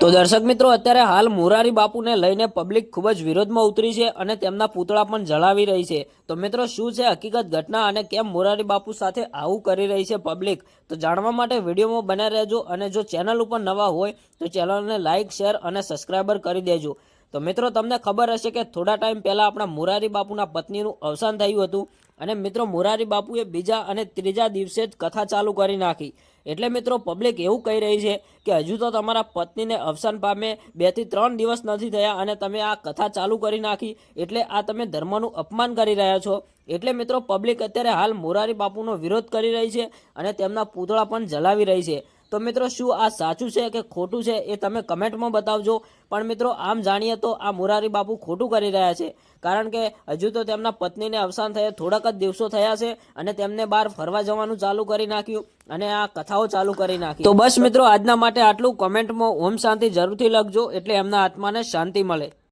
તો દર્શક મિત્રો, અત્યારે હાલ મોરારી બાપુને લઈને પબ્લિક ખૂબ જ વિરોધમાં ઉતરી છે અને તેમના પૂતળા પણ જળાવી રહી છે. તો મિત્રો, શું છે હકીકત ઘટના અને કેમ મોરારી બાપુ સાથે આવું કરી રહી છે પબ્લિક? તો જાણવા માટે વિડીયોમાં બને રહેજો અને જો ચેનલ ઉપર નવા હોય, તો ચેનલને લાઇક શેર અને સબસ્ક્રાઈબર કરી દેજો. તો મિત્રો, તમને ખબર હશે કે થોડા ટાઈમ પહેલાં આપણા મોરારી બાપુના પત્નીનું અવસાન થયું હતું અને મિત્રો, મોરારી બાપુએ બીજા અને ત્રીજા દિવસે જ કથા ચાલુ કરી નાખી. એટલે મિત્રો પબ્લિક એવું કહી રહી છે કે હજુ તો તમારા પત્નીને અવસાન પામે બેથી ત્રણ દિવસ નથી થયા અને તમે આ કથા ચાલુ કરી નાખી એટલે આ તમે ધર્મનું અપમાન કરી રહ્યા છો. એટલે મિત્રો પબ્લિક અત્યારે હાલ મોરારી બાપુનો વિરોધ કરી રહી છે અને તેમના પૂતળા પણ જલાવી રહી છે. તો મિત્રો શું આ સાચું છે કે ખોટું છે એ તમે કમેન્ટમાં બતાવજો. પણ મિત્રો આમ જાણીએ તો આ મોરારી બાપુ ખોટું કરી રહ્યા છે. કારણ કે હજુ તો તેમના પત્નીને અવસાન થયા, થોડાક જ દિવસો થયા છે અને તેમને બહાર ફરવા જવાનું ચાલુ કરી નાખ્યું અને આ કથાઓ ચાલુ કરી નાખી. તો બસ મિત્રો આજના માટે આટલું. કોમેન્ટમાં ઓમ શાંતિ જરૂરથી લખજો એટલે એમના આત્માને શાંતિ મળે.